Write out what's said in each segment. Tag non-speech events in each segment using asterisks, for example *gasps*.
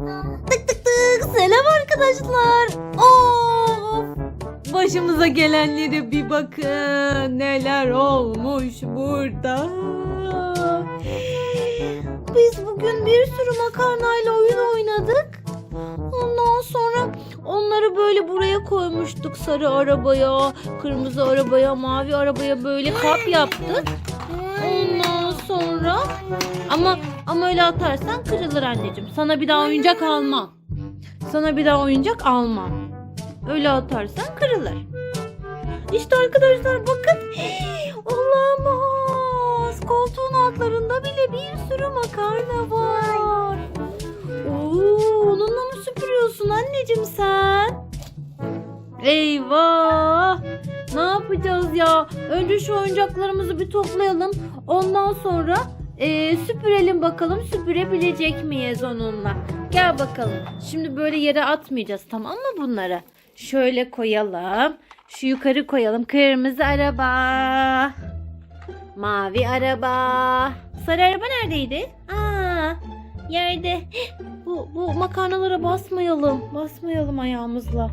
Tık tık tık. Selam arkadaşlar. Of. Başımıza gelenlere bir bakın. Neler olmuş burada. Biz bugün bir sürü makarnayla oyun oynadık. Ondan sonra onları böyle buraya koymuştuk. Sarı arabaya, kırmızı arabaya, mavi arabaya böyle kap yaptık. Sonra ama ama öyle atarsan kırılır anneciğim. Sana bir daha oyuncak almam. Sana bir daha oyuncak almam. Öyle atarsan kırılır. İşte arkadaşlar bakın. Olamaz. Koltuğun altlarında bile bir sürü makarna var. Oo, onunla mı süpürüyorsun anneciğim sen? Eyvah! Ne yapacağız ya? Önce şu oyuncaklarımızı bir toplayalım. Ondan sonra eee, süpürelim bakalım süpürebilecek miyiz onunla. Gel bakalım. Şimdi böyle yere atmayacağız tamam mı bunları? Şöyle koyalım. Şu yukarı koyalım. Kırmızı araba. Mavi araba. Sarı araba neredeydi? Aa, yerde. *gasps* Bu, bu makarnalara basmayalım. Basmayalım ayağımızla.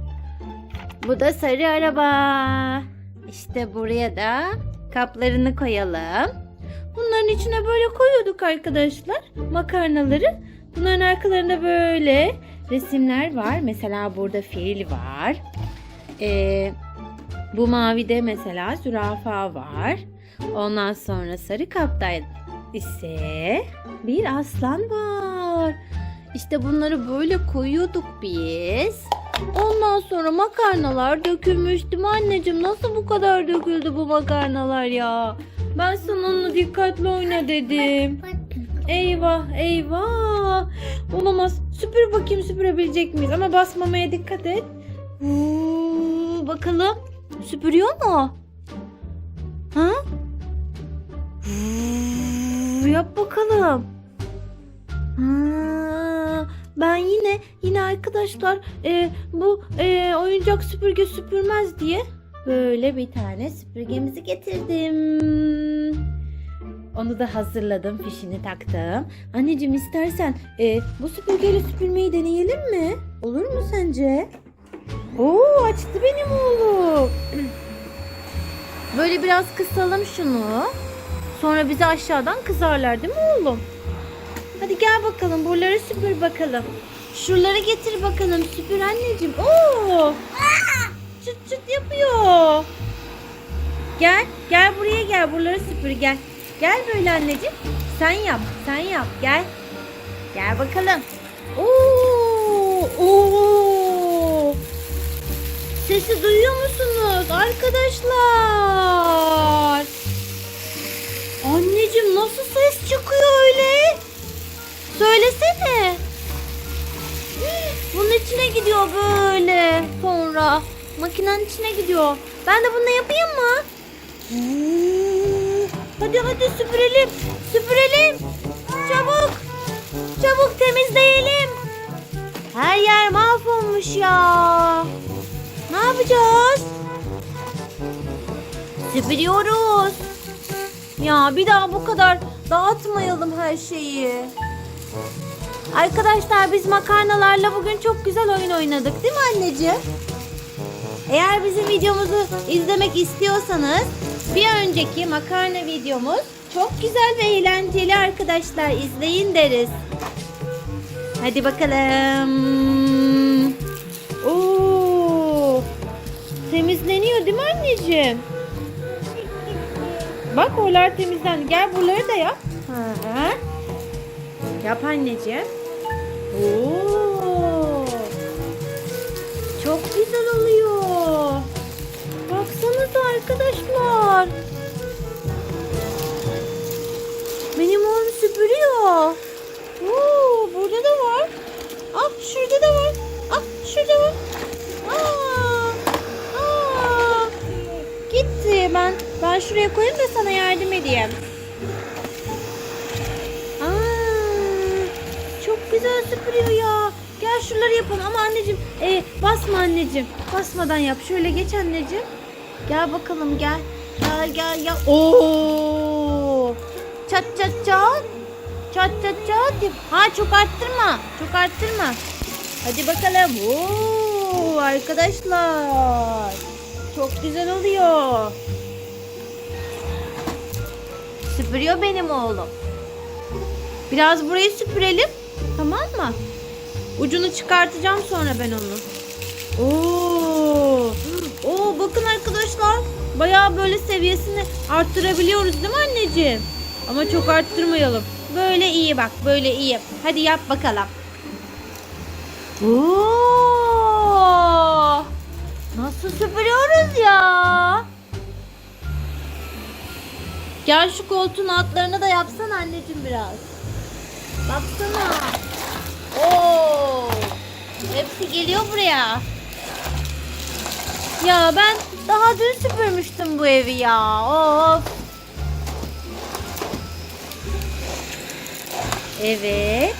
Bu da sarı araba. İşte buraya da kaplarını koyalım. Bunların içine böyle koyuyorduk arkadaşlar makarnaları. Bunların arkalarında böyle resimler var. Mesela burada fil var. Ee, bu mavide mesela zürafa var. Ondan sonra sarı kapta ise bir aslan var. İşte bunları böyle koyuyorduk biz. Ondan sonra makarnalar dökülmüş değil mi anneciğim? Nasıl bu kadar döküldü bu makarnalar ya? Ben sana onu dikkatli oyna dedim. Eyvah eyvah. Olamaz. Süpür bakayım süpürebilecek miyiz? Ama basmamaya dikkat et. Huu, bakalım. Süpürüyor mu? Ha? Huu, yap bakalım. Ha, ben yine yine arkadaşlar e, bu e, oyuncak süpürge süpürmez diye böyle bir tane süpürgemizi getirdim. Onu da hazırladım, fişini taktım. Anneciğim istersen e, bu süpürgeyle süpürmeyi deneyelim mi? Olur mu sence? Oo açtı benim oğlum. Böyle biraz kısalım şunu. Sonra bizi aşağıdan kızarlar değil mi oğlum? Hadi gel bakalım buraları süpür bakalım. Şuraları getir bakalım süpür anneciğim. Oo! Çıt çıt yapıyor. Gel gel buraya gel buraları süpür gel. Gel böyle anneciğim. Sen yap sen yap gel. Gel bakalım. Oo! Oo! Sesi duyuyor musunuz arkadaşlar? Anneciğim nasıl ses çıkıyor öyle? Söylesene. Bunun içine gidiyor böyle sonra. Makinenin içine gidiyor. Ben de bunu yapayım mı? Hadi hadi süpürelim. Süpürelim. Çabuk. Çabuk temizleyelim. Her yer mahvolmuş ya. Ne yapacağız? Süpürüyoruz. Ya bir daha bu kadar dağıtmayalım her şeyi. Arkadaşlar biz makarnalarla bugün çok güzel oyun oynadık değil mi anneciğim? Eğer bizim videomuzu izlemek istiyorsanız bir önceki makarna videomuz çok güzel ve eğlenceli arkadaşlar izleyin deriz. Hadi bakalım. Oo, temizleniyor değil mi anneciğim? Bak oralar temizlendi. Gel buraları da yap. Hı. Yap anneciğim. Oo. Çok güzel oluyor. Ben şuraya koyayım da sana yardım edeyim. Aa, çok güzel süpürüyor ya. Gel şuraları yapalım ama anneciğim e, basma anneciğim. Basmadan yap. Şöyle geç anneciğim. Gel bakalım gel. Gel gel gel. Oo! Çat çat çat. Çat çat çat. Ha çok arttırma. Çok arttırma. Hadi bakalım. Oo, arkadaşlar. Çok güzel oluyor. Süpürüyor benim oğlum. Biraz burayı süpürelim. Tamam mı? Ucunu çıkartacağım sonra ben onu. Oo. Oo bakın arkadaşlar. Bayağı böyle seviyesini arttırabiliyoruz değil mi anneciğim? Ama çok arttırmayalım. Böyle iyi bak, böyle iyi. Hadi yap bakalım. Oo! Nasıl süpürüyoruz ya? Gel şu koltuğun altlarını da yapsana anneciğim biraz. Baksana. Oo! Hepsi geliyor buraya. Ya ben daha dün süpürmüştüm bu evi ya. Of. Evet.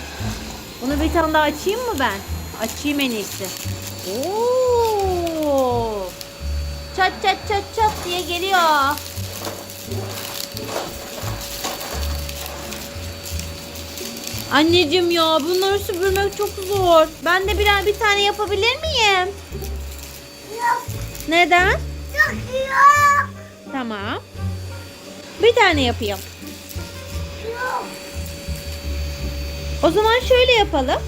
Bunu bir tane daha açayım mı ben? Açayım en iyisi. Oo. Çat çat çat çat diye Anneciğim ya bunları süpürmek çok zor. Ben de birer bir tane yapabilir miyim? Neden? Tamam. Bir tane yapayım. O zaman şöyle yapalım.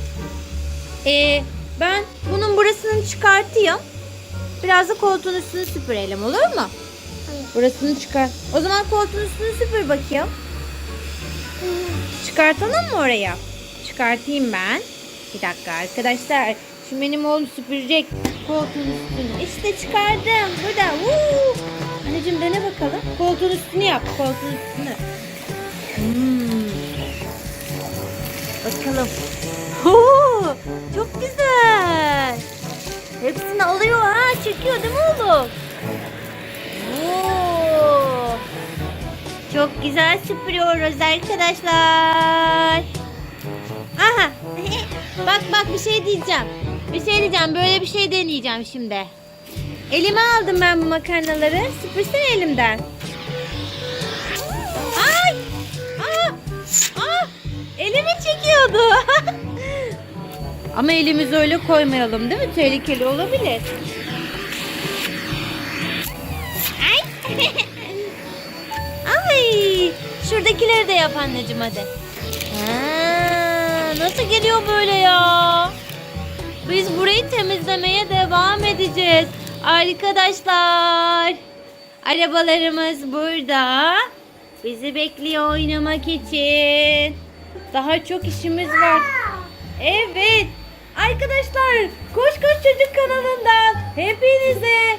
Ee, ben bunun burasını çıkartayım. Biraz da koltuğun üstünü süpürelim olur mu? Burasını çıkar. O zaman koltuğun üstünü süpür bakayım. Çıkartalım mı oraya? Çıkartayım ben. Bir dakika arkadaşlar. Şimdi benim oğlum süpürecek koltuğun üstünü. İşte çıkardım. Burada. Woo! Anneciğim dene bakalım. Koltuğun üstünü yap. Koltuğun üstünü. Hmm. Bakalım. Oo, çok güzel. Hepsini alıyor ha. Çekiyor değil mi oğlum? Çok güzel süpürüyoruz arkadaşlar. Aha. *laughs* bak bak bir şey diyeceğim. Bir şey diyeceğim. Böyle bir şey deneyeceğim şimdi. Elime aldım ben bu makarnaları. Süpürsene elimden. Ay! Aa! Aa! Elimi çekiyordu. *laughs* Ama elimizi öyle koymayalım değil mi? Tehlikeli olabilir. Ay! *laughs* Şuradakileri de yap anneciğim hadi. Ha, nasıl geliyor böyle ya? Biz burayı temizlemeye devam edeceğiz. Arkadaşlar. Arabalarımız burada. Bizi bekliyor oynamak için. Daha çok işimiz var. Evet. Arkadaşlar Koş Koş Çocuk kanalından hepinize